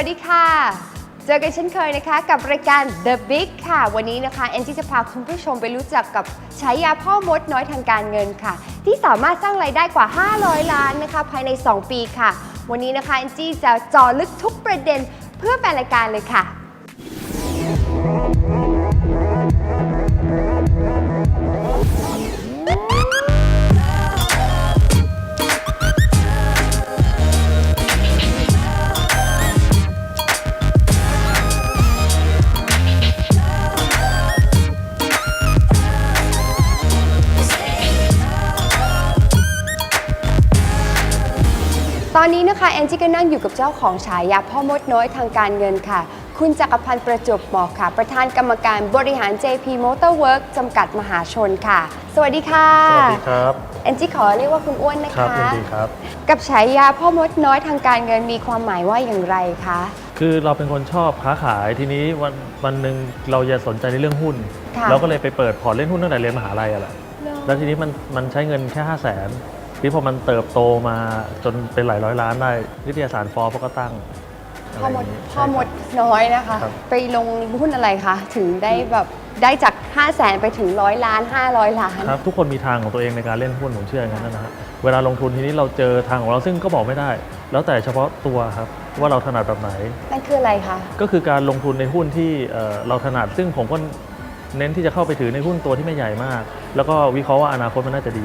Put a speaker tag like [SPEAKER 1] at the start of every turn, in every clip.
[SPEAKER 1] วัสดีค่ะ เจอกันเช่นเคยนะคะ กับรายการ The Big ค่ะ วันนี้นะคะแอนจี้จะพาคุณผู้ชมไปรู้จักกับฉายาพ่อมดน้อยทางการเงินค่ะ ที่สามารถสร้างรายได้กว่า 500 ล้านนะคะ ภายใน 2 ปีค่ะ วันนี้นะคะแอนจี้จะจอลึกทุกประเด็นเพื่อแฟนรายการเลยค่ะ อนนี้นะคะแอนจี้ก็นั่งอยู่กับเจ้าของฉายาพ่อมดน้อยทางการเงินค่ะ คุณจักรพันธ์ประจวบเหมาะค่ะ ประธานกรรมการบริหาร JP Motor Work จำกัดมหาชนค่ะ สวัสดีค่ะ
[SPEAKER 2] สวัสดีครับ
[SPEAKER 1] แอนจี้ขอเรียกว่าคุณอ้วนนะ
[SPEAKER 2] ครั
[SPEAKER 1] คะ
[SPEAKER 2] ยินดีครับ
[SPEAKER 1] กับฉายาพ่อมดน้อยทางการเงินมีความหมายว่าอย่างไรคะ
[SPEAKER 2] คือเราเป็นคนชอบค้าขายทีนี้วันวันหนึ่งเราจะสนใจในเรื่องหุ้น
[SPEAKER 1] ค่ะ
[SPEAKER 2] เราก็เลยไปเปิดพอร์ตเล่นหุ้นตั้งแต่เรียนมหาลัยอะแหละ
[SPEAKER 1] แล้
[SPEAKER 2] แล้ววทีนี้มันมันใช้เงินแค่5 0 0แสน ที่พอมันเติบโตมาจนเป็นหลายร้อยล้านได้นิตยสารฟอร์ก็ตั้ง
[SPEAKER 1] พ่อมดะ
[SPEAKER 2] ไรย่างงี้
[SPEAKER 1] พ่อมด
[SPEAKER 2] ใช่ครับ
[SPEAKER 1] น้อยนะคะ
[SPEAKER 2] ครับ
[SPEAKER 1] ไปลงหุ้นอะไรคะ ถึงได้แบบได้จาก 5 0 0แสนไปถึงร้อยล้าน 500 ล้าน
[SPEAKER 2] ครับทุกคนมีทางของตัวเองในการเล่นหุ้นผมเชื่ออย่างนั้นนะฮะเวลาลงทุนทีนี้เราเจอทางของเราซึ่งก็บอกไม่ได้ แล้วแต่เฉพาะตัวครับว่าเราถนัดแบบไหน
[SPEAKER 1] นั่นคืออะไรคะ
[SPEAKER 2] ก็คือการลงทุนในหุ้นที่เอ่อเราถนัดซึ่งผมก็เน้นที่จะเข้าไปถือในหุ้นตัวที่ไม่ใหญ่มาก แล้วก็วิเคราะห์ว่าอนาคตมันน่าจะดี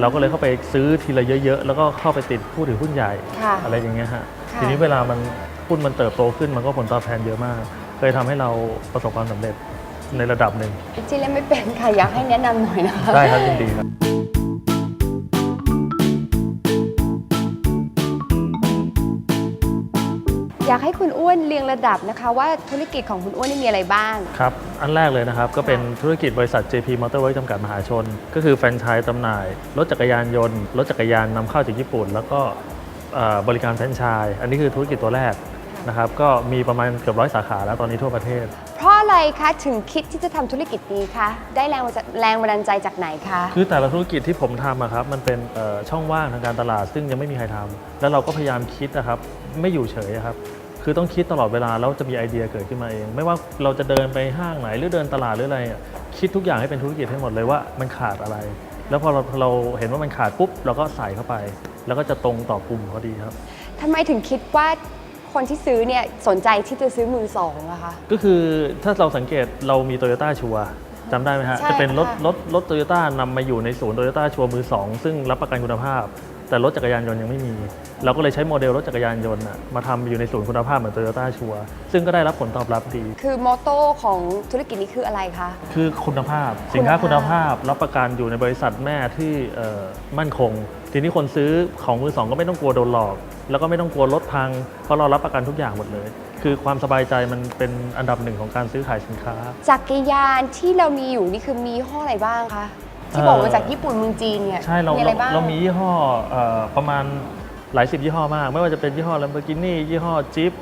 [SPEAKER 2] เราก็เลยเข้าไปซื้อทีละเยอะๆ แล้วก็เข้าไปติดผู้ถือหุ้นใหญ่
[SPEAKER 1] ค่ะ
[SPEAKER 2] อะไรอย่างเงี้ยฮะ
[SPEAKER 1] ค่ะ
[SPEAKER 2] ทีนี้เวลามันหุ้นมันเติบโตขึ้นมันก็ผลตอบแทนเยอะมาก เคยทำให้เราประสบความสำเร็จในระดับหนึ่ง
[SPEAKER 1] จีเล่นไม่เป็นค่ะ อยากให้แนะนำหน่อยนะคะ
[SPEAKER 2] ได้ครับยินดีครับ
[SPEAKER 1] อยากให้คุณอ้วนเรียงระดับนะคะ ว่าธุรกิจของคุณอ้วนนี่มีอะไรบ้าง
[SPEAKER 2] ครับ อันแรกเลยนะครับ ก็เป็นธุรกิจบริษัท JP Motor Works จำกัดมหาชน ก็คือแฟรนไชส์จำหน่าย รถจักรยานยนต์ รถจักรยานนำเข้าจากญี่ปุ่น แล้วก็เอ่อบริการแฟรนไชส์อันนี้คือธุรกิจตัวแรกนะครับ ก็มีประมาณเกือบร้อยสาขาแล้วตอนนี้ทั่วประเทศ
[SPEAKER 1] เพราะอะไรคะถึงคิดที่จะทำธุรกิจนี้คะ ได้แรงมาจากแรงบันดาลใจจากไหนคะ
[SPEAKER 2] คือแต่ละธุรกิจที่ผมทำอะครับมันเป็นเอ่อช่องว่างทางการตลาด ซึ่งยังไม่มีใครทำแล้วเราก็พยายามคิดนะครับไม่อยู่เฉยอะครับ คือต้องคิดตลอดเวลาแล้วจะมีไอเดียเกิดขึ้นมาเอง ไม่ว่าเราจะเดินไปห้างไหนหรือเดินตลาดหรืออะไรอะคิดทุกอย่างให้เป็นธุรกิจให้หมดเลยว่ามันขาดอะไร แล้วพอเราเราเห็นว่ามันขาดปุ๊บเราก็ใส่เข้าไป แล้วก็จะตรงต่อกลุ่มพอดีครับ
[SPEAKER 1] ทำไมถึงคิดว่าคนที่ซื้อเนี่ยสนใจที่จะซื้อมือสองอะคะ
[SPEAKER 2] ก็คือถ้าเราสังเกตเรามีโตโยต้าชัวจำได้ไหมฮะ
[SPEAKER 1] ใช่
[SPEAKER 2] จะเป็นรถ
[SPEAKER 1] ค่ะ
[SPEAKER 2] รถรถโตโยต้านำมาอยู่ในศูนย์โตโยต้าชัวมือสองซึ่งรับประกันคุณภาพ แต่รถจักรยานยนต์ยังไม่มี เราก็เลยใช้โมเดลรถจักรยานยนต์น่ะมาทำอยู่ในศูนย์คุณภาพเหมือนโตโยต้าชัวซึ่งก็ได้รับผลตอบรับดี
[SPEAKER 1] คือโมโต้ของธุรกิจนี้คืออะไรคะ
[SPEAKER 2] คือคุณภาพ สินค้า
[SPEAKER 1] คุ
[SPEAKER 2] คุณณ
[SPEAKER 1] ภา
[SPEAKER 2] ภาพรับประกันอยู่ในบริษัทแม่ที่เอ่อมั่นคง ทีนี้คนซื้อของมือสองก็ไม่ต้องกลัวโดนหลอก แล้วก็ไม่ต้องกลัวรถพัง เพราะเรารับประกันทุกอย่างหมดเลย คือความสบายใจมันเป็นอันดับหนึ่งของการซื้อขายสินค้า
[SPEAKER 1] จักรยานที่เรามีอยู่นี่คือมียี่ห้ออะไรบ้างคะ ที่บอกมาจากญี่ปุ่นเมืองจีนเนี่ย
[SPEAKER 2] ใช่เรา
[SPEAKER 1] มีอะไร
[SPEAKER 2] เรา
[SPEAKER 1] บ้าง
[SPEAKER 2] เรามียี่ห้อเอ่อประมาณหลายสิบยี่ห้อมาก ไม่ว่าจะเป็นยี่ห้อ Lamborghini ยี่ห้อ Jeep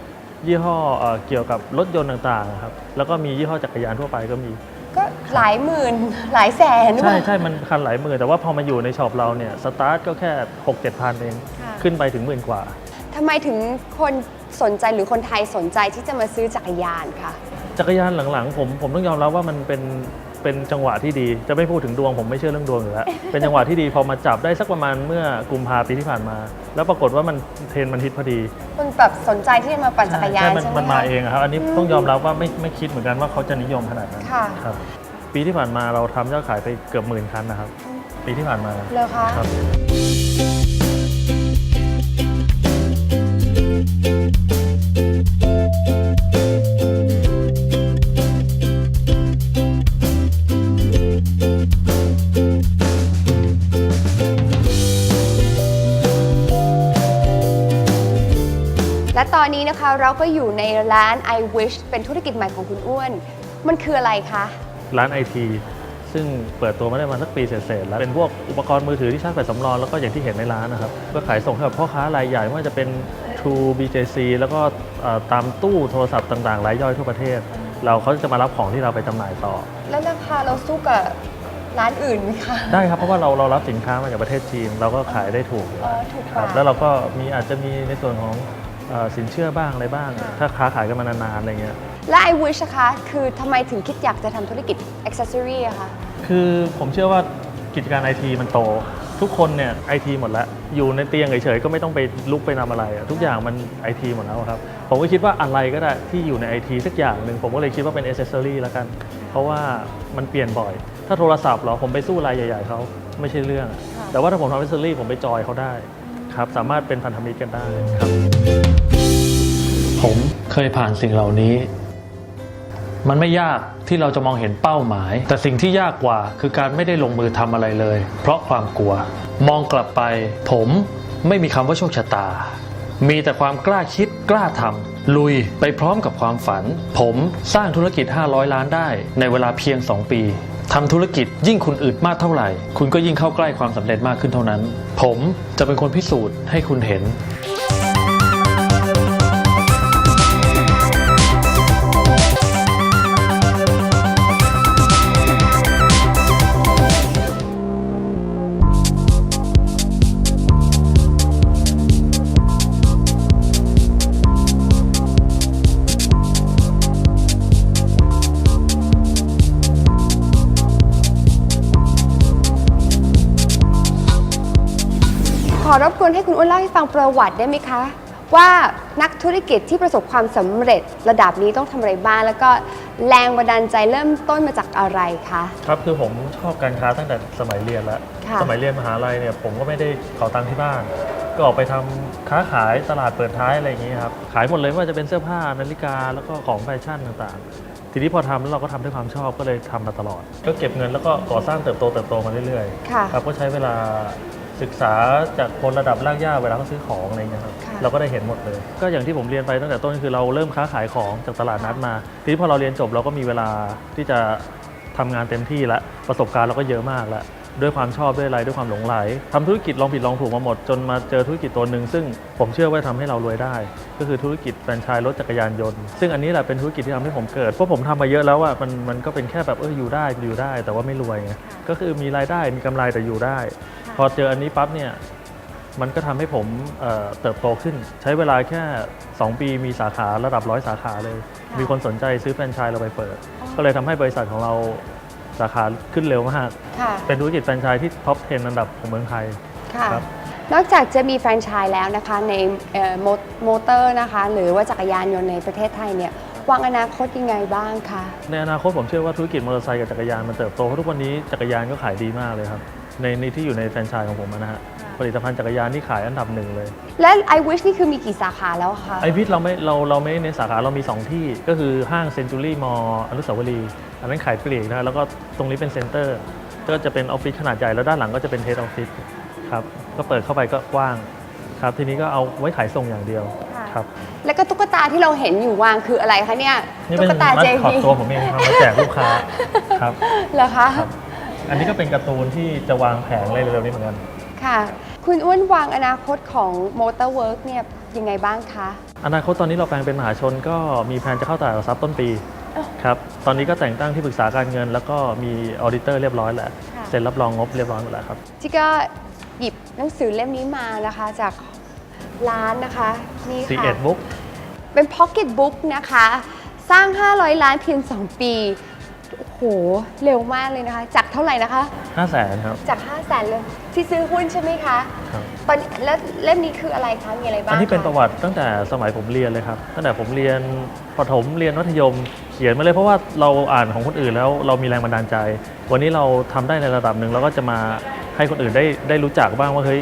[SPEAKER 2] ยี่ห้อเอ่อเกี่ยวกับรถยนต์ต่างๆครับแล้วก็มียี่ห้อจักรยานทั่วไปก็มี
[SPEAKER 1] ก็หลายหมื่นหลายแสนด้ว
[SPEAKER 2] ใช่
[SPEAKER 1] ย
[SPEAKER 2] ใช่มันคันหลายหมื่นแต่ว่าพอมาอยู่ในช็อปเราเนี่ยสตาร์ทก็แค่6 7พันเอง
[SPEAKER 1] ค่ะ
[SPEAKER 2] ขึ้นไปถึงหมื่นกว่า
[SPEAKER 1] ทำไมถึงคนสนใจหรือคนไทยสนใจที่จะมาซื้อจักรยานคะ
[SPEAKER 2] จักรยานหลังๆ ผมผมต้องยอมรับว่ามันเป็น เป็นจังหวะที่ดี จะไม่พูดถึงดวงผมไม่เชื่อเรื่องดวงอยู่แล้ว เป็นจังหวะที่ดีพอมาจับได้สักประมาณเมื่อกุมภาปีที่ผ่านมา แล้วปรากฏว่ามันเทรนด์มันฮิตพอดี
[SPEAKER 1] คนแบบสนใจที่จะมาปั่นจักรยาน
[SPEAKER 2] มัน
[SPEAKER 1] ใช่ไหม
[SPEAKER 2] มันมา
[SPEAKER 1] คะ
[SPEAKER 2] เองอะครับ อันนี้ต้องยอมรับว่าไม่ไม่คิดเหมือนกันว่าเขาจะนิยมขนาดนั้น
[SPEAKER 1] ค่ะ
[SPEAKER 2] ครับ ปีที่ผ่านมาเราทำยอดขายไปเกือบหมื่นคันนะครับ ปีที่ผ่านมา
[SPEAKER 1] เลยคะ และตอนนี้นะคะเราก็อยู่ในร้าน I Wish เป็นธุรกิจใหม่ของคุณอ้วน มันคืออะไรคะ
[SPEAKER 2] ร้านไอทีซึ่งเปิดตัวมาได้มาสักปีเศษๆแล้วเป็นพวกอุปกรณ์มือถือที่ชาร์จแบตสำรองแล้วก็อย่างที่เห็นในร้านนะครับก็ขายส่งให้กับพ่อค้ารายใหญ่ไม่ว่าจะเป็น True BJC แล้วก็เอ่อตามตู้โทรศัพท์ต่างๆรายย่อยทั่วประเทศ เราเขาจะมารับของที่เราไปจำหน่ายต่อ
[SPEAKER 1] แล้วราคาเราสู้กับร้านอื่นไหมคะ
[SPEAKER 2] ได้ครับเพราะว่าเราเรารับสินค้ามาจากประเทศจีน เราก็ขายได้ถูกอยู่
[SPEAKER 1] อ๋อถูกก
[SPEAKER 2] ครั
[SPEAKER 1] ว่า
[SPEAKER 2] บแล้วเราก็มีอาจจะมีในส่วนของเอ่อ สินเชื่อบ้างอะไรบ้าง
[SPEAKER 1] ค่ะ
[SPEAKER 2] ถ้าค้าขายกันมานานๆอะไรเงี้ย
[SPEAKER 1] และ I Wish นะคะ คือทำไมถึงคิดอยากจะทำธุรกิจ accessory อะคะ
[SPEAKER 2] คือผมเชื่อว่ากิจการไอทีมันโต ทุกคนเนี่ยไอทีหมดแล้ว อยู่ในเตียงเฉยๆก็ไม่ต้องไปลุกไปทำอะไรอะทุกอย่างมันไอทีหมดแล้วครับ ผมก็คิดว่าอะไรก็ได้ที่อยู่ในไอทีสักอย่างหนึ่งผมก็เลยคิดว่าเป็นอ c เซสซอรี่แล้วกัน เพราะว่ามันเปลี่ยนบ่อย ถ้าโทรศัพท์เหรอผมไปสู้รายใหญ่ ๆเขาไม่ใช่เรื่อง แต่ว่าถ้าผมทำอ c เซสซอรี่ผมไปจอยเขาได้ ครับสามารถเป็นพันธมิตรกันได้ครับ
[SPEAKER 3] ผมเคยผ่านสิ่งเหล่านี้ มันไม่ยากที่เราจะมองเห็นเป้าหมาย แต่สิ่งที่ยากกว่าคือการไม่ได้ลงมือทำอะไรเลย เพราะความกลัว มองกลับไป ผมไม่มีคำว่าโชคชะตา มีแต่ความกล้าคิดกล้าทำลุยไปพร้อมกับความฝัน ผมสร้างธุรกิจ 500 ล้านได้ในเวลาเพียง 2 ปี ทำธุรกิจยิ่งคุณอึดมากเท่าไหร่ คุณก็ยิ่งเข้าใกล้ความสำเร็จมากขึ้นเท่านั้น ผมจะเป็นคนพิสูจน์ให้คุณเห็น
[SPEAKER 1] รบกวนให้คุณอ้วนเล่าให้ฟังประวัติได้ไหมคะ ว่านักธุรกิจที่ประสบความสำเร็จระดับนี้ต้องทำอะไรบ้างแล้วก็แรงบันดาลใจเริ่มต้นมาจากอะไรคะ
[SPEAKER 2] ครับคือผมชอบการค้าตั้งแต่สมัยเรียนแล้ว
[SPEAKER 1] ค่ะ
[SPEAKER 2] สมัยเรียนมหาลัยเนี่ยผมก็ไม่ได้ขอตังค์ที่บ้าน ก็ออกไปทำค้าขายตลาดเปิดท้ายอะไรอย่างนี้ครับ ขายหมดเลยไม่ว่าจะเป็นเสื้อผ้านาฬิกาแล้วก็ของแฟชั่นต่างๆ ทีนี้พอทำแล้วเราก็ทำด้วยความชอบก็เลยทำมาตลอด ก็เก็บเงินแล้วก็ก่อสร้างเติบโตเติบโตมาเรื่อย
[SPEAKER 1] ค่ะ
[SPEAKER 2] ๆครับก็ใช้เวลา ศึกษาจากคนระดับรากหญ้าเวลาเขาซื้อของอะไรเงี้ยครับ
[SPEAKER 1] ค่ะ
[SPEAKER 2] เราก็ได้เห็นหมดเลย ก็อย่างที่ผมเรียนไปตั้งแต่ต้นคือเราเริ่มค้าขายของจากตลาดนัดมาทีนี้พอเราเรียนจบเราก็มีเวลาที่จะทำงานเต็มที่แล้วประสบการณ์เราก็เยอะมากแล้ว ด้วยความชอบด้วยอะไรด้วยความหลงไหลทำธุรกิจลองผิดลองถูกมาหมด จนมาเจอธุรกิจตัวหนึ่งซึ่งผมเชื่อว่าทำให้เรารวยได้ ก็คือธุรกิจแฟรนไชส์รถจักรยานยนต์ ซึ่งอันนี้แหละเป็นธุรกิจที่ทำให้ผมเกิดเพราะผมทำมาเยอะแล้วอะมันมันก็เป็นแค่แบบเอออยู่ได้อยู่ได้ แต่ว่าไม่รวยไงก็คือมีรายได้มีกำไรแต่อยู่ได้ พอเจออันนี้ปั๊บเนี่ยมันก็ทำให้ผมเอ่อเติบโตขึ้น ใช้เวลาแค่ 2 ปีมีสาขาระดับร้อยสาขาเลย
[SPEAKER 1] ค่ะ
[SPEAKER 2] มีคนสนใจซื้อแฟรนไชส์เราไปเปิด ก็เลยทำให้บริษัทของเรา สาขาขึ้นเร็วมาก
[SPEAKER 1] ค่ะ
[SPEAKER 2] เป็นธุรกิจแฟรนไชส์ที่ท็อป 10 อันดับของเมืองไทย
[SPEAKER 1] ค่ะ
[SPEAKER 2] ครับ
[SPEAKER 1] นอกจากจะมีแฟรนไชส์แล้วนะคะในเอ่อโมโมเตอร์นะคะ หรือว่าจักรยานยนต์ในประเทศไทยเนี่ยวางอนาคตยังไงบ้างคะ
[SPEAKER 2] ในอนาคตผมเชื่อว่าธุรกิจมอเตอร์ไซค์กับจักรยานมันเติบโตเพราะทุกวันนี้จักรยานก็ขายดีมากเลยครับ ในในที่อยู่ในแฟรนไชส์ของผมอะนะฮะผลิตภัณฑ์จักรยานที่ขายอันดับหนึ่งเลย
[SPEAKER 1] และ I Wish นี่คือมีกี่สาขาแล้วคะ
[SPEAKER 2] ไอพิทเราไม่เราเราไม่เน้นสาขาเรามี 2 ที่ก็คือห้างเซนจูรี่มออนุสาวรีย์อันนั้นขายปลีกนะแล้วก็ตรงนี้เป็นเซ็นเตอร์ ก็จะเป็นออฟฟิศขนาดใหญ่ แล้วด้านหลังก็จะเป็นเทสออฟฟิศครับก็เปิดเข้าไปก็กว้างครับทีนี้ก็เอาไว้ขายส่งอย่างเดียวครับ
[SPEAKER 1] แล้วก็ตุ๊กตาที่เราเห็นอยู่วางคืออะไรคะเนี่ย
[SPEAKER 2] นี่
[SPEAKER 1] ตุ๊
[SPEAKER 2] เป็น
[SPEAKER 1] กตา
[SPEAKER 2] มั
[SPEAKER 1] เจ
[SPEAKER 2] ดขอด
[SPEAKER 1] มี
[SPEAKER 2] ตัวผมเองทำมาแจกลูกค้าครับ
[SPEAKER 1] เหรอคะ
[SPEAKER 2] ครับ อันนี้ก็เป็นการ์ตูนที่จะวางแผงเลยเร็วๆนี้เหมือนกัน
[SPEAKER 1] ค่ะ คุณอ้วนวางอนาคตของ Motor Work เนี่ยยังไงบ้างคะ
[SPEAKER 2] อนาคตตอนนี้เราแปลงเป็นมหาชนก็มีแผนจะเข้าตลาดหลักทรัพย์ต้นปี
[SPEAKER 1] อ้าว
[SPEAKER 2] ครับ ตอนนี้ก็แต่งตั้งที่ปรึกษาการเงิน แล้วก็มีออดิเตอร์เรียบร้อยแล้ว
[SPEAKER 1] ค่ะ
[SPEAKER 2] เซ็นรับรองงบเรียบร้อยหมดแล้วครับ
[SPEAKER 1] ที่ก็หยิบหนังสือเล่มนี้มานะคะ จากร้านนะคะนี่ค่ะ
[SPEAKER 2] C1 Book
[SPEAKER 1] เป็น Pocket Book นะคะ สร้าง 500 ล้านเพียง 2 ปี โอ้โห เร็วมากเลยนะคะ จากเท่าไหร่นะคะ
[SPEAKER 2] 5 0 0แสนครับ
[SPEAKER 1] จาก 5 0 0แสนเลย ที่ซื้อหุ้นใช่ไหมคะ
[SPEAKER 2] ครับ
[SPEAKER 1] ตอนแล้วเล่มนี้คืออะไรคะ มีอะไรบ้าง
[SPEAKER 2] อันนี้เป็น
[SPEAKER 1] ค
[SPEAKER 2] ประวัติตั้งแต่สมัยผมเรียนเลยครับ ตั้งแต่ผมเรียนประถมเรียนมัธยม เขียนมาเลยเพราะว่าเราอ่านของคนอื่นแล้วเรามีแรงบันดาลใจ วันนี้เราทำได้ในระดับหนึ่งเราก็จะมาให้คนอื่นได้ได้รู้จักบ้างว่าเฮ้ย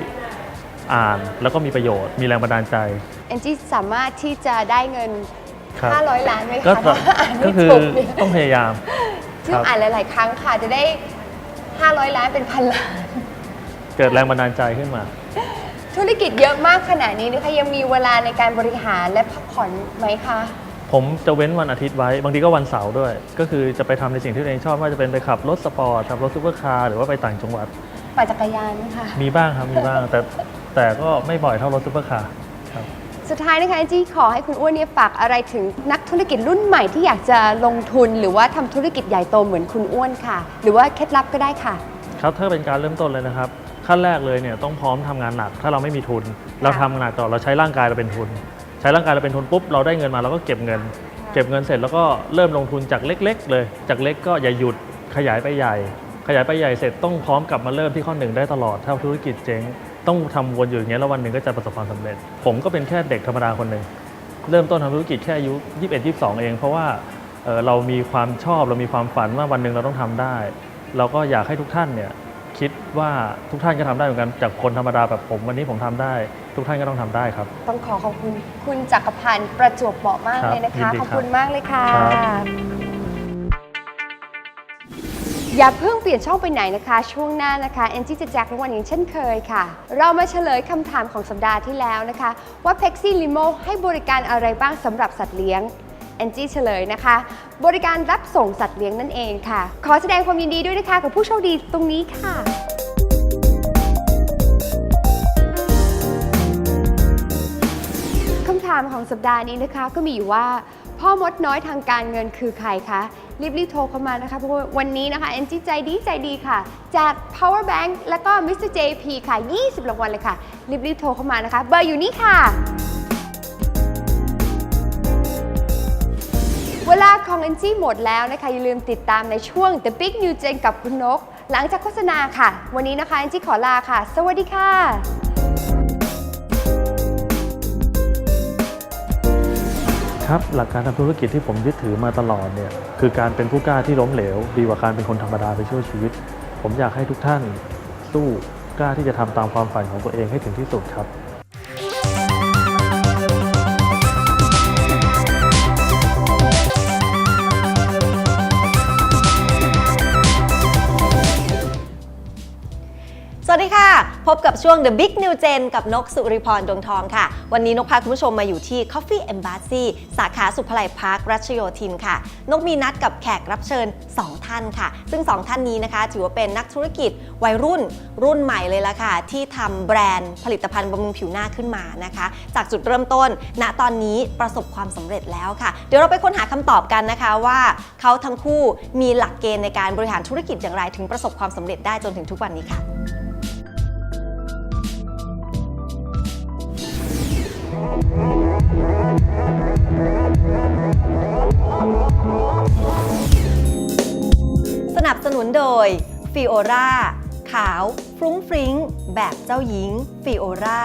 [SPEAKER 2] อ่านแล้วก็มีประโยชน์ มีแรงบันดาลใจ
[SPEAKER 1] แอนจี้สามารถที่จะได้เงิน
[SPEAKER 2] ครับ
[SPEAKER 1] 500 ล้านไหม
[SPEAKER 2] ก็
[SPEAKER 1] คะถ้าอ่าน
[SPEAKER 2] ก็
[SPEAKER 1] ไม่
[SPEAKER 2] คือ
[SPEAKER 1] จบเนี่ย
[SPEAKER 2] ต้องพยายาม
[SPEAKER 1] ซึ่งอ่านหลาย ๆ ครั้งค่ะจะได้ 500 ล้านเป็นพันล้าน
[SPEAKER 2] เกิดแรงบันดาลใจขึ้นมา
[SPEAKER 1] ธุรกิจเยอะมากขนาดนี้นะคะยังมีเวลาในการบริหารและพักผ่อนไหมคะ
[SPEAKER 2] ผมจะเว้นวันอาทิตย์ไว้ บางทีก็วันเสาร์ด้วย ก็คือจะไปทำในสิ่งที่ตัวเองชอบไม่ว่าจะเป็นไปขับรถสปอร์ตขับรถซูเปอร์คาร์หรือว่าไปต่างจังหวัด
[SPEAKER 1] ปั่นจักรยานนะคะ
[SPEAKER 2] มีบ้างครับมีบ้างแต่แต่ก็ไม่บ่อยเท่ารถซูเปอร์คาร์ครับ
[SPEAKER 1] สุดท้ายนะคะแอนจี้ขอให้คุณอ้วนเนี่ยฝากอะไรถึงนักธุรกิจรุ่นใหม่ที่อยากจะลงทุน หรือว่าทำธุรกิจใหญ่โตเหมือนคุณอ้วนค่ะ หรือว่าเคล็ดลับก็ได้ค่ะ
[SPEAKER 2] ครับถ้าเป็นการเริ่มต้นเลยนะครับขั้นแรกเลยเนี่ยต้องพร้อมทำงานหนัก ถ้าเราไม่มีทุน เราทำงานต่อเราใช้ร่างกายเราเป็นทุน ใช้ร่างกายเราเป็นทุนปุ๊บเราได้เงินมาเราก็เก็บเงิน เก็บเงินเสร็จแล้วก็เริ่มลงทุนจากเล็ก ๆ เลย จากเล็กก็อย่าหยุดขยายไปใหญ่ ขยายไปใหญ่เสร็จต้องพร้อมกลับมาเริ่มที่ข้อหนึ่งได้ตลอดถ้าธุรกิจเจ๊ง ต้องทำวนอยู่อย่างเงี้ยแล้ววันหนึ่งก็จะประสบความสำเร็จ ผมก็เป็นแค่เด็กธรรมดาคนหนึ่งเริ่มต้นทำธุรกิจแค่อายุ21 22 เอง เพราะว่าเอ่อเรามีความชอบเรามีความฝันว่าวันหนึ่งเราต้องทำได้ เราก็อยากให้ทุกท่านเนี่ยคิดว่าทุกท่านก็ทำได้เหมือนกันจากคนธรรมดาแบบผม วันนี้ผมทำได้ ทุกท่านก็ต้องทำได้ครับ
[SPEAKER 1] ต้องขอขอบคุณคุณจักรพันธ์ประจวบเหมาะมาก
[SPEAKER 2] ครับ
[SPEAKER 1] เลยนะคะ
[SPEAKER 2] ยินดี
[SPEAKER 1] ขอบ
[SPEAKER 2] ครับ
[SPEAKER 1] คุณมากเลยค่ะ
[SPEAKER 2] ครับ
[SPEAKER 1] อย่าเพิ่งเปลี่ยนช่องไปไหนนะคะ ช่วงหน้านะคะแอนจี้จะแจกรางวัลอย่างเช่นเคยค่ะ เรามาเฉลยคำถามของสัปดาห์ที่แล้วนะคะ ว่า p e x i Limo ให้บริการอะไรบ้างสำหรับสัตว์เลี้ยงแอนจี้เฉลยนะคะ บริการรับส่งสัตว์เลี้ยงนั่นเองค่ะ ขอแสดงความยินดีด้วยนะคะกับผู้โชคดีตรงนี้ค่ะคำถามของสัปดาห์นี้นะคะก็มีอยู่ว่า พ่อมดน้อยทางการเงินคือใครคะรีบๆโทรเข้ามานะคะเพราะว่าวันนี้นะคะแอนจี้ใจดีใจดีค่ะ จาก power bank แล้วก็ Mr. JP ค่ะ 20รางวัลเลยค่ะรีบๆโทรเข้ามานะคะ เบอร์อยู่นี่ค่ะ เวลาของแอนจี้หมดแล้วนะคะ อย่าลืมติดตามในช่วง The Big New Gen กับคุณนก หลังจากโฆษณาค่ะ วันนี้นะคะแอนจี้ขอลาค่ะ สวัสดีค่ะ
[SPEAKER 2] ครับหลักการทำธุรกิจที่ผมยึดถือมาตลอดเนี่ยคือการเป็นผู้กล้าที่ล้มเหลว ดีกว่าการเป็นคนธรรมดาไปช่วยชีวิต ผมอยากให้ทุกท่านสู้กล้าที่จะทำตามความฝันของตัวเองให้ถึงที่สุดครับ
[SPEAKER 4] สวัสดีค่ะ พบกับช่วง The Big New Gen กับนกสุริพรดวงทองค่ะ วันนี้นกพาคุณผู้ชมมาอยู่ที่ Coffee Embassy สาขาสุภไลพาร์ครัชโยธินค่ะ นกมีนัดกับแขกรับเชิญ 2 ท่านค่ะ ซึ่ง 2 ท่านนี้นะคะ ถือว่าเป็นนักธุรกิจวัยรุ่นรุ่นใหม่เลยละค่ะ ที่ทำแบรนด์ผลิตภัณฑ์บำรุงผิวหน้าขึ้นมานะคะ จากจุดเริ่มต้น ณตอนนี้ประสบความสำเร็จแล้วค่ะ เดี๋ยวเราไปค้นหาคำตอบกันนะคะว่าเขาทั้งคู่มีหลักเกณฑ์ในการบริหารธุรกิจอย่างไร ถึงประสบความสำเร็จได้จนถึงทุกวันนี้ค่ะ สนับสนุนโดยฟิโอราขาว ฟรุ้งฟริ้ง แบบเจ้าหญิงฟิโอรา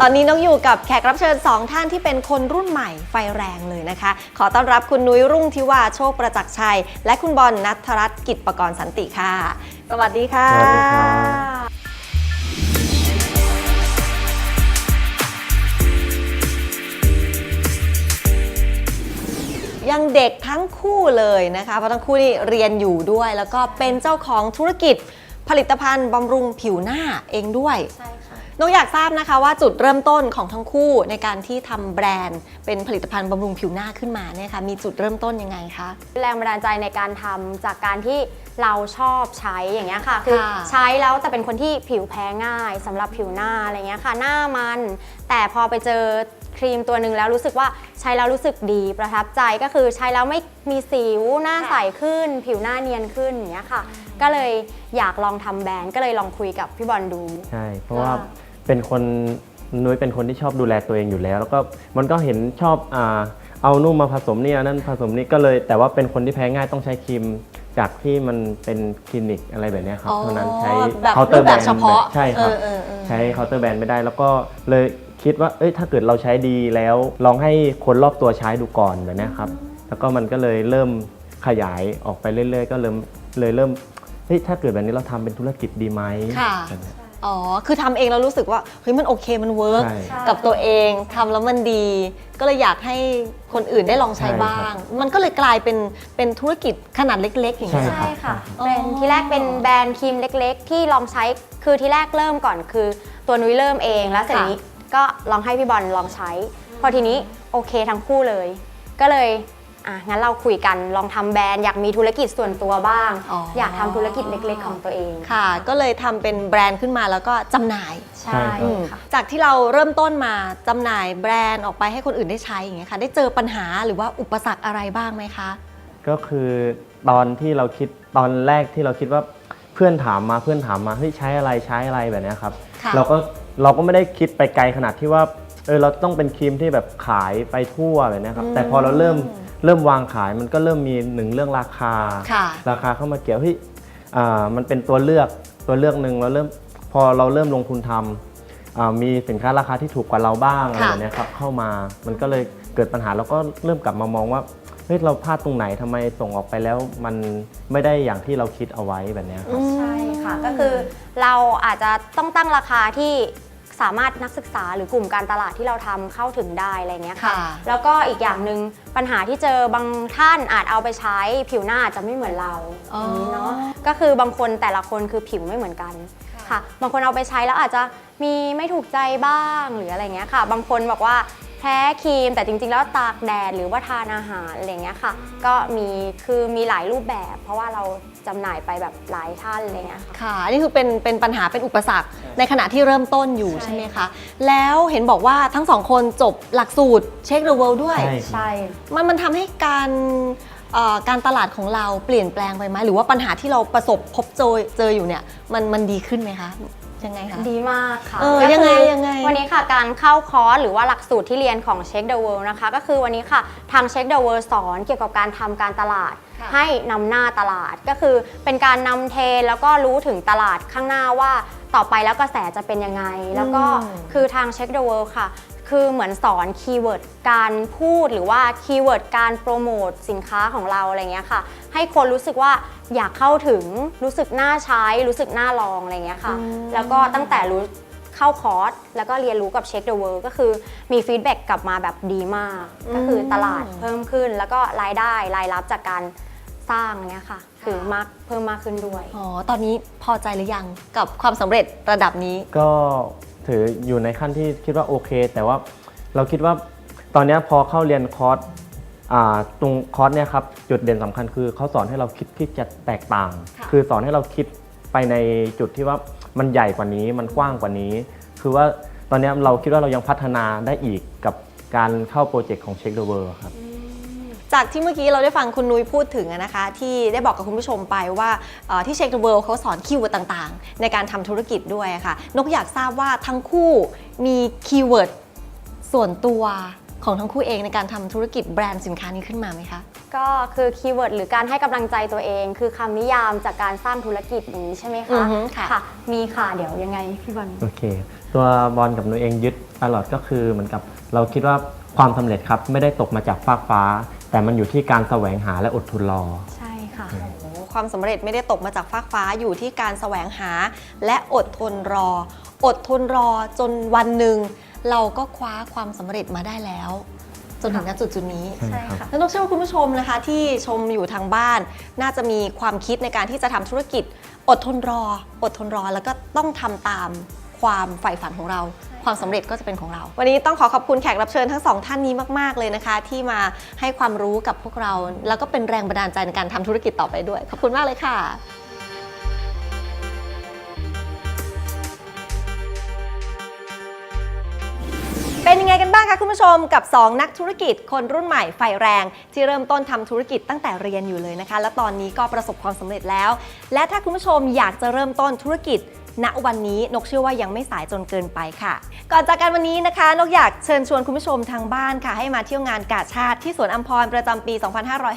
[SPEAKER 4] ตอนนี้น้องอยู่กับแขกรับเชิญ 2 ท่านที่เป็นคนรุ่นใหม่ไฟแรงเลยนะคะ ขอต้อนรับคุณนุ้ยรุ่งทิวาโชคประจักษ์ชัย และคุณบอลนัทรัตน์กิจประกรณ์สันติค่ะ สวัสดีค่ะ
[SPEAKER 2] สวัสดีครับ
[SPEAKER 4] ยังเด็กทั้งคู่เลยนะคะเพราะทั้งคู่นี่เรียนอยู่ด้วย แล้วก็เป็นเจ้าของธุรกิจผลิตภัณฑ์บำรุงผิวหน้าเองด้วย
[SPEAKER 5] ใช่ค่ะ
[SPEAKER 4] น้องอยากทราบนะคะว่าจุดเริ่มต้นของทั้งคู่ในการที่ทำแบรนด์ เป็นผลิตภัณฑ์บำรุงผิวหน้าขึ้นมาเนี่ยค่ะมีจุดเริ่มต้นยังไงคะ
[SPEAKER 5] แรงบันดาลใจในการทำจากการที่เราชอบใช้อย่างเงี้ยค่ะคือ
[SPEAKER 4] ค่ะ
[SPEAKER 5] ใช้แล้วแต่เป็นคนที่ผิวแพ้ง่ายสำหรับผิวหน้าอะไรเงี้ยค่ะ หน้ามัน แต่พอไปเจอ ครีมตัวหนึ่งแล้วรู้สึกว่าใช้แล้วรู้สึกดีประทับใจก็คือใช้แล้วไม่มีสิวหน้าใสขึ้น ผิวหน้าเนียนขึ้นอย่างเงี้ยค่ะ ก็เลยอยากลองทำแบรนด์ก็เลยลองคุยกับพี่บอลดู
[SPEAKER 6] ใช่ เพราะว่า
[SPEAKER 5] ค่ะ
[SPEAKER 6] เป็นคนนุ้ยเป็นคนที่ชอบดูแลตัวเองอยู่แล้ว แล้วก็มันก็เห็นชอบอ่าเอานุ่มมาผสมเนี่ยนั่นผสมนี่ก็เลย แต่ว่าเป็นคนที่แพ้ง่ายต้องใช้ครีมจากที่มันเป็นคลินิกอะไรแบบเนี้ยครับ
[SPEAKER 4] อ๋อ
[SPEAKER 6] เท่านั้นใช้
[SPEAKER 4] แบบ
[SPEAKER 6] เคาน์เตอ
[SPEAKER 4] รู
[SPEAKER 6] ร์
[SPEAKER 4] ป
[SPEAKER 6] แบ
[SPEAKER 4] แบ
[SPEAKER 6] ร
[SPEAKER 4] บ
[SPEAKER 6] นด์
[SPEAKER 4] เฉพาะ
[SPEAKER 6] ใช่ครับ
[SPEAKER 4] เออเออเออ
[SPEAKER 6] ใช้เคาน์เตอร์แบรนด์ไม่ได้แล้วก็เลย คิดว่าเอ้ยถ้าเกิดเราใช้ดีแล้วลองให้คนรอบตัวใช้ดูก่อนแบบเนี้ยครับแล้วก็มันก็เลยเริ่มขยายออกไปเรื่อย ๆ ก็เริ่มเลยเริ่มเฮ้ยถ้าเกิดแบบนี้เราทำเป็นธุรกิจดีไหม
[SPEAKER 4] ค่ะ
[SPEAKER 6] แบบเนี้ย
[SPEAKER 4] อ๋อ คือทำเองแล้วรู้สึกว่าเฮ้ยมันโอเคมันเวิร์ก
[SPEAKER 6] ใช่
[SPEAKER 4] กับตัวเองทำแล้วมันดี ก็เลยอยากให้คนอื่นได้ลองใช้
[SPEAKER 6] ใช่ครับ
[SPEAKER 4] บ้าง มันก็เลยกลายเป็นเป็นธุรกิจขนาดเล็ก ๆ อย่างนี้ย
[SPEAKER 6] ใช่
[SPEAKER 5] ใช่ค่ะ
[SPEAKER 4] อ๋อ
[SPEAKER 5] เป็นที่แรกเป็นแบรนด์ครีมเล็ก ๆ ที่ลองใช้คือที่แรกเริ่มก่อนคือ ตัวนุ้ยเริ่มเองแล้วเสร็จนี้ ก็ลองให้พี่บอลลองใช้ พอทีนี้โอเคทั้งคู่เลย ก็เลยอะงั้นเราคุยกันลองทำแบรนด์อยากมีธุรกิจส่วนตัวบ้าง
[SPEAKER 4] อ๋ออ
[SPEAKER 5] อยากทำธุรกิจเล็กๆของตัวเอง
[SPEAKER 4] ค่ะ ก็เลยทำเป็นแบรนด์ขึ้นมาแล้วก็จำหน่าย
[SPEAKER 5] ใช่
[SPEAKER 4] อืม
[SPEAKER 5] ค่ะ
[SPEAKER 4] จากที่เราเริ่มต้นมาจำหน่ายแบรนด์ออกไปให้คนอื่นได้ใช้อย่างเงี้ยค่ะ ได้เจอปัญหาหรือว่าอุปสรรคอะไรบ้างไหมคะ
[SPEAKER 6] ก็คือตอนที่เราคิดตอนแรกที่เราคิดว่าเพื่อนถามมาเพื่อนถามมาเฮ้ยใช้อะไรใช้อะไรแบบเนี้ยครับ
[SPEAKER 4] ค่ะ
[SPEAKER 6] เราก็ เราก็ไม่ได้คิดไปไกลขนาดที่ว่าเออเราต้องเป็นครีมที่แบบขายไปทั่วแบบเนี้ยครับ แต่พอเราเริ่มเริ่มวางขายมันก็เริ่มมีหนึ่งเรื่องราคา
[SPEAKER 4] ค่ะ
[SPEAKER 6] ราคาเข้ามาเกี่ยวเฮ้ยอ่ามันเป็นตัวเลือกตัวเลือกหนึ่งเราเริ่มพอเราเริ่มลงทุนทำอ่ามีสินค้าราคาที่ถูกกว่าเราบ้างอะไร
[SPEAKER 4] ค่ะ
[SPEAKER 6] แบบเนี้ยครับเข้ามามันก็เลยเกิดปัญหาแล้วก็เริ่มกลับมามองว่าเฮ้ยเราพลาดตรงไหนทำไมส่งออกไปแล้วมันไม่ได้อย่างที่เราคิดเอาไว้แบบเนี้ยครับ
[SPEAKER 5] ใช่ค่ะก็คือเราอาจจะต้องตั้งราคาที่ สามารถนักศึกษาหรือกลุ่มการตลาดที่เราทำเข้าถึงได้อะไรเงี้ยค่ะ
[SPEAKER 4] ค่ะ
[SPEAKER 5] แล้วก็อีกอย่างหนึ่งปัญหาที่เจอบางท่านอาจเอาไปใช้ผิวหน้าอาจจะไม่เหมือนเรา
[SPEAKER 4] อ๋ออ
[SPEAKER 5] ย่างนี้เนาะก็คือบางคนแต่ละคนคือผิวไม่เหมือนกัน ค่ะ บางคนเอาไปใช้แล้วอาจจะมีไม่ถูกใจบ้างหรืออะไรเงี้ยค่ะ บางคนบอกว่าแพ้ครีมแต่จริง ๆ แล้วตากแดดหรือว่าทานอาหารอะไรเงี้ยค่ะ ก็มีคือมีหลายรูปแบบ เพราะว่าเราจำหน่ายไปแบบหลายท่านอะไรเงี้ยค่ะ
[SPEAKER 4] ค่ะอันนี่คือเป็นเป็นปัญหาเป็นอุปสรรคในขณะที่เริ่มต้นอยู่
[SPEAKER 5] ใช่
[SPEAKER 4] ใช่ไหมคะ แล้วเห็นบอกว่าทั้งสองคนจบหลักสูตรเช็ค the world ด้วย
[SPEAKER 6] ใช่
[SPEAKER 5] ใช่
[SPEAKER 4] มันมันทำให้การเอ่อ การตลาดของเราเปลี่ยนแปลงไปไหมหรือว่าปัญหาที่เราประสบพบเจอเจออยู่เนี่ยมันมันดีขึ้นไหมคะยังไงคะ
[SPEAKER 5] ดีมากค่ะ
[SPEAKER 4] เออ
[SPEAKER 5] ก็
[SPEAKER 4] ยังไง
[SPEAKER 5] คือ
[SPEAKER 4] ยังไง
[SPEAKER 5] วันนี้ค่ะการเข้าคอร์สหรือว่าหลักสูตรที่เรียนของ Check the World นะคะ ก็คือวันนี้ค่ะทาง Check the World สอนเกี่ยวกับการทำการตลาด
[SPEAKER 4] ค่ะ
[SPEAKER 5] ให้นำหน้าตลาดก็คือเป็นการนำเทรนด์แล้วก็รู้ถึงตลาดข้างหน้าว่าต่อไปแล้วกระแสจะเป็นยังไง แล้วก็คือทาง Check the World ค่ะ คือเหมือนสอนคีย์เวิร์ดการพูดหรือว่าคีย์เวิร์ดการโปรโมทสินค้าของเราอะไรเงี้ยค่ะ ให้คนรู้สึกว่าอยากเข้าถึงรู้สึกน่าใช้ รู้สึกน่าลองอะไรเงี้ยค่ะ แล้วก็ตั้งแต่รู้เข้าคอร์สแล้วก็เรียนรู้กับ Check the World ก็คือมีฟีดแบ็กกลับมาแบบดีมาก ก็คือตลาดเพิ่มขึ้น แล้วก็รายได้รายรับจากการสร้างเนี้ยค่ะ คือมากเพิ่มมากขึ้นด้วย
[SPEAKER 4] อ๋อ ตอนนี้พอใจหรือยังกับความสำเร็จระดับนี้
[SPEAKER 6] ก็ ถืออยู่ในขั้นที่คิดว่าโอเค แต่ว่าเราคิดว่าตอนเนี้ยพอเข้าเรียนคอร์สอ่าตรงคอร์สเนี่ยครับจุดเด่นสำคัญคือเขาสอนให้เราคิดที่จะแตกต่าง
[SPEAKER 4] ค่ะ
[SPEAKER 6] คือสอนให้เราคิดไปในจุดที่ว่ามันใหญ่กว่านี้มันกว้างกว่านี้ คือว่าตอนเนี้ยเราคิดว่าเรายังพัฒนาได้อีกกับการเข้าโปรเจกต์ของ Check the World ครับ
[SPEAKER 4] จากที่เมื่อกี้เราได้ฟังคุณนุ้ยพูดถึงอะนะคะ ที่ได้บอกกับคุณผู้ชมไปว่าเอ่อที่เช็ค the world เขาสอนคีย์เวิร์ดต่างๆ ในการทำธุรกิจด้วยอะค่ะ นกอยากทราบว่าทั้งคู่มีคีย์เวิร์ดส่วนตัวของทั้งคู่เองในการทำธุรกิจแบรนด์สินค้านี้ขึ้นมาไหมคะ
[SPEAKER 5] ก็คือคีย์เวิร์ดหรือการให้กำลังใจตัวเอง คือคำนิยามจากการสร้างธุรกิจอย่างนี้ใช่ไหม
[SPEAKER 4] อื
[SPEAKER 5] คะ
[SPEAKER 4] อฮึค่ะ
[SPEAKER 5] ค่ะมีค่ะเดี๋ยวยังไงพี่บอล
[SPEAKER 6] โอเค ตัวบอลกับหนูเองยึดตลอดก็คือเหมือนกับเราคิดว่าความสำเร็จครับไม่ได้ตกมาจากฟากฟ้า แต่มันอยู่ที่การแสวงหาและอดทนรอ
[SPEAKER 5] ใช่ค่ะ
[SPEAKER 4] โอ้ความสำเร็จไม่ได้ตกมาจากฟากฟ้าอยู่ที่การแสวงหา และอดทนรอ อดทนรอจนวันหนึ่ง เราก็คว้าความสำเร็จมาได้แล้ว จนถึงณจุดจุดๆนี้
[SPEAKER 6] ใช่ครับ
[SPEAKER 4] แล้วนกเชื่อว่าคุณผู้ชมนะคะ ที่ชมอยู่ทางบ้าน น่าจะมีความคิดในการที่จะทำธุรกิจ อดทนรอ อดทนรอแล้วก็ต้องทำตามความใฝ่ฝันของเรา ความสำเร็จก็จะเป็นของเรา วันนี้ต้องขอขอบคุณแขกรับเชิญทั้งสองท่านนี้มาก ๆ เลยนะคะ ที่มาให้ความรู้กับพวกเรา แล้วก็เป็นแรงบันดาลใจในการทำธุรกิจต่อไปด้วย ขอบคุณมากเลยค่ะเป็นยังไงกันบ้างคะคุณผู้ชมกับ 2 นักธุรกิจคนรุ่นใหม่ไฟแรง ที่เริ่มต้นทำธุรกิจตั้งแต่เรียนอยู่เลยนะคะ และตอนนี้ก็ประสบความสำเร็จแล้ว และถ้าคุณผู้ชมอยากจะเริ่มต้นธุรกิจ ณวันนี้นกเชื่อว่ายังไม่สายจนเกินไปค่ะ ก่อนจากกันวันนี้นะคะ นกอยากเชิญชวนคุณผู้ชมทางบ้านค่ะ ให้มาเที่ยวงานกาชาติที่สวนอัมพรประจำปี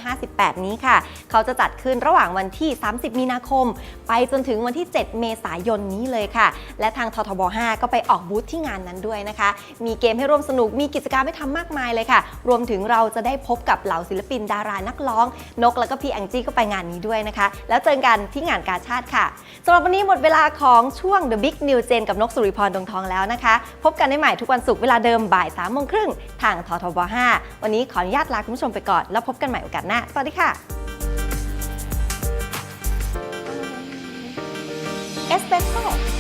[SPEAKER 4] 2558 นี้ค่ะ เขาจะจัดขึ้นระหว่างวันที่ 30 มีนาคม ไปจนถึงวันที่ 7 เมษายนนี้เลยค่ะ และทางททบ 5 ก็ไปออกบูธที่งานนั้นด้วยนะคะ มีเกมให้ร่วมสนุกมีกิจกรรมให้ทำมากมายเลยค่ะ รวมถึงเราจะได้พบกับเหล่าศิลปินดารานักร้อง นกแล้วก็พี่แองจี้ก็ไปงานนี้ด้วยนะคะ แล้วเจอกันที่งานกาชาติค่ะสำหรับวันนี้หมดเวลาของช่วง The Big New Gen กับนกสุริพรดวงทองแล้วนะคะ พบกันได้ใหม่ทุกวันศุกร์เวลาเดิมบ่าย3ามโมงครึ่งทางททบ 5 วันนี้ขออนุญาตลาคุณผู้ชมไปก่อน แล้วพบกันใหม่โอกาสหน้า สวัสดีค่ะ เอสเปรสโซ่